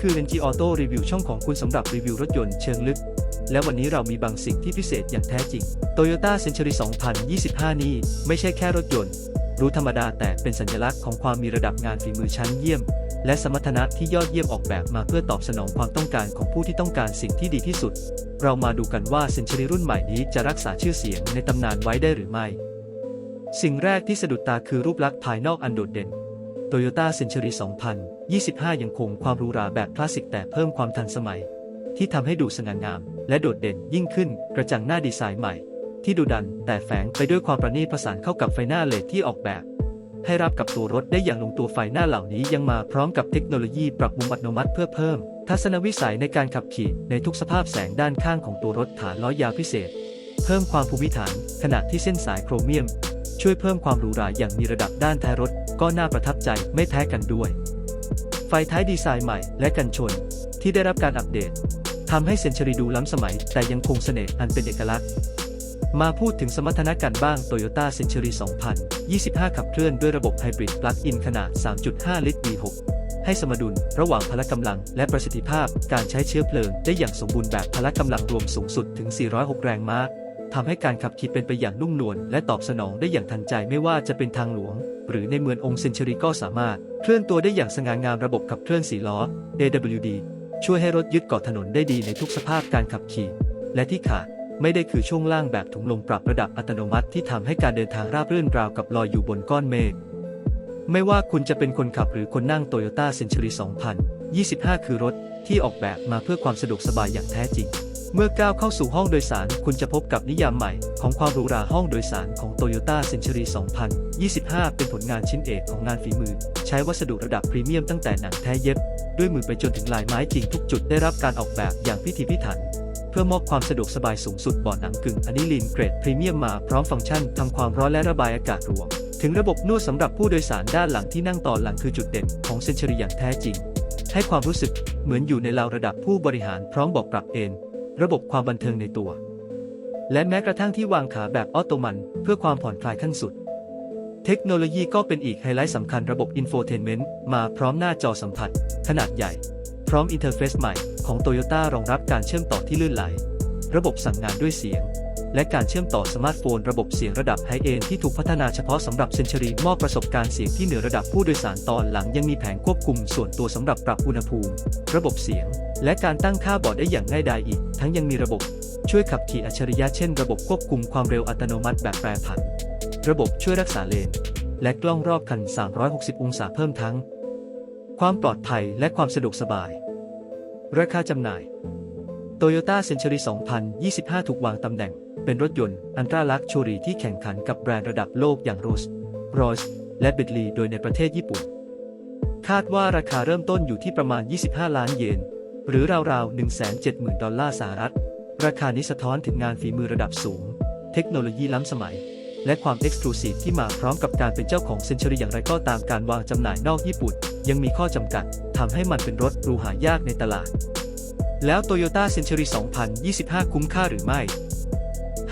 คือ NG Auto Review ช่องของคุณสำหรับรีวิวรถยนต์เชิงลึก และวันนี้เรามีบางสิ่งที่พิเศษอย่างแท้จริง Toyota Century 2025 นี้ไม่ใช่แค่รถยนต์ รู้ธรรมดาแต่เป็นสัญลักษณ์ของความมีระดับงานฝีมือชั้นเยี่ยม และสมรรถนะที่ยอดเยี่ยมออกแบบมาเพื่อตอบสนองความต้องการของผู้ที่ต้องการสิ่งที่ดีที่สุด เรามาดูกันว่า Century รุ่นใหม่นี้จะรักษาชื่อเสียงในตำนานไว้ได้หรือไม่ สิ่งแรกที่สะดุดตาคือรูปลักษณ์ภายนอกอันโดดเด่น Toyota Century 2025 ยังคงความหรูหราแบบคลาสสิกแต่เพิ่มความทันสมัย ที่ทำให้ดูสง่างาม และโดดเด่นยิ่งขึ้นกระจังหน้าดีไซน์ใหม่ ที่ดุดันแต่แฝงไปด้วยความประณีตประสานเข้ากับไฟหน้าเลดที่ออกแบบ ให้รับกับตัวรถได้อย่างลงตัวไฟหน้าเหล่านี้ยังมาพร้อมกับเทคโนโลยีปรับมุมอัตโนมัติเพื่อเพิ่ม ทัศนวิสัยในการขับขี่ในทุกสภาพแสงด้านข้างของตัวรถฐานล้อยาวพิเศษ เพิ่มความภูมิฐานขณะที่เส้นสายโครเมียม ช่วยเพิ่มความหรูหราอย่างมีระดับด้านท้ายรถ ก็น่าประทับใจไม่แพ้กันด้วย ไฟท้ายดีไซน์ใหม่และกันชน ที่ได้รับการอัปเดตทำให้เซนชรีดูล้ำสมัย แต่ยังคงเสน่ห์อันเป็นเอกลักษณ์มาพูดถึงสมรรถนะกันบ้าง Toyota Century 2025 ขับเคลื่อนด้วยระบบไฮบริดปลั๊กอินขนาด 3.5 ลิตร V6 ให้สมดุลระหว่างพละกำลังและประสิทธิภาพการใช้เชื้อเพลิงได้อย่างสมบูรณ์แบบพละกำลังรวมสูงสุดถึง 406 แรงม้า ทำให้การขับขี่เป็นไปอย่างนุ่มนวลและตอบสนองได้อย่างทันใจไม่ว่าจะเป็นทางหลวง หรือในเมืององค์เซนช u รีก็สามารถเคลื่อนตัวได้อย่างสง่างามระบบขับเคลื่อน4ล้อ AWD ช่วยให้รถยึดเกาะถนนได้ดีในทุกสภาพการขับขี่ และที่ขาดไม่ได้คือช่วงล่างแบบถุงลมปรับระดับอัตโนมัติที่ทำให้การเดินทางราบรื่นราวกับลอยอยู่บนก้อนเมฆไม่ว่าคุณจะเป็นคนขับหรือคนนั่ง Toyota Century 2025 คือรถที่ออกแบบมาเพื่อความสะดวกสบายอย่างแท้จริง เมื่อก้าวเข้าสู่ห้องโดยสาร คุณจะพบกับนิยามใหม่ ของความหรูหราห้องโดยสารของ Toyota Century 2025 เป็นผลงานชิ้นเอกของงานฝีมือ ใช้วัสดุระดับพรีเมียมตั้งแต่หนังแท้เย็บ ด้วยมือไปจนถึงลายไม้จริงทุกจุดได้รับการออกแบบอย่างพิถีพิถัน เพื่อมอบความสะดวกสบายสูงสุดเบาะหนังกึ่งอะนิลินเกรดพรีเมียมมาพร้อมฟังก์ชันทำความร้อนและระบายอากาศรวม ถึงระบบนวดสำหรับผู้โดยสารด้านหลังที่นั่งต่อหลังคือจุดเด่นของเซนชรีอย่างแท้จริงให้ความรู้สึกเหมือนอยู่ในราวระดับผู้บริหารพร้อมบอกปรับเอน ระบบความบันเทิงในตัว และแม้กระทั่งที่วางขาแบบออโตมัน เพื่อความผ่อนคลายขั้นสุด เทคโนโลยีก็เป็นอีกไฮไลท์สำคัญระบบอินโฟเทนเมนต์มาพร้อมหน้าจอสัมผัส ขนาดใหญ่ พร้อมอินเทอร์เฟซใหม่ของ Toyota รองรับการเชื่อมต่อที่ลื่นไหล ระบบสั่งงานด้วยเสียง และการเชื่อมต่อสมาร์ทโฟนระบบเสียงระดับไฮเอนที่ถูกพัฒนาเฉพาะสำหรับเซนช u รีมอบประสบการณ์เสียงที่เหนือระดับผู้โดยสารตอนหลังยังมีแผงควบคุมส่วนตัวสำหรับปรับอุณหภูมิ ระบบเสียง และการตั้งค่าเบาะได้อย่างง่ายดายอีก ทั้งยังมีระบบช่วยขับขี่อัจฉริยะเช่นระบบควบคุมความเร็วอัตโนมัติแบบแปรผัน ระบบช่วยรักษาเลน และกล้องรอบคัน 360 องศาเพิ่มทั้ง ความปลอดภัยและความสะดวกสบาย ราคาจำหน่าย Toyota Century 2025 ถูกวางตำแหน่ง เป็นรถยนต์อันตราลักชูรีที่แข่งขันกับแบรนด์ระดับโลกอย่าง Rolls Royce และ Bentley โดยในประเทศญี่ปุ่น คาดว่าราคาเริ่มต้นอยู่ที่ประมาณ 25 ล้านเยน หรือราวๆ 170,000 ดอลลาร์สหรัฐ ราคานี้สะท้อนถึงงานฝีมือระดับสูง เทคโนโลยีล้ำสมัย และความเอ็กซ์คลูซีฟที่มาพร้อมกับการเป็นเจ้าของเซนช u รีอย่างไรก็ตามการวางจำหน่ายนอกญี่ปุ่น ยังมีข้อจำกัดทำให้มันเป็นรถรูหายากในตลาด แล้ว Toyota Century 2025 คุ้มค่าหรือไม่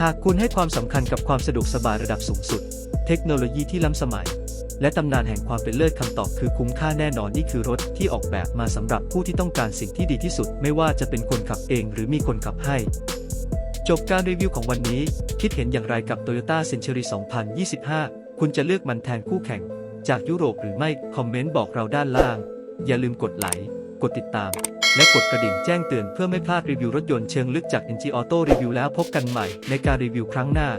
หากคุณให้ความสำคัญกับความสะดวกสบายระดับสูงสุด เทคโนโลยีที่ล้ำสมัย และตำนานแห่งความเป็นเลิศคำตอบคือคุ้มค่าแน่นอนนี่คือรถที่ออกแบบมาสำหรับผู้ที่ต้องการสิ่งที่ดีที่สุด ไม่ว่าจะเป็นคนขับเองหรือมีคนขับให้ จบการรีวิวของวันนี้ คิดเห็นอย่างไรกับ Toyota Century 2025 คุณจะเลือกมันแทนคู่แข่ง จากยุโรปหรือไม่คอมเมนต์บอกเราด้านล่าง อย่าลืมกดไลค์กดติดตาม และกดกระดิ่งแจ้งเตือนเพื่อไม่พลาดรีวิวรถยนต์เชิงลึกจาก NG Auto Review แล้วพบกันใหม่ในการรีวิวครั้งหน้า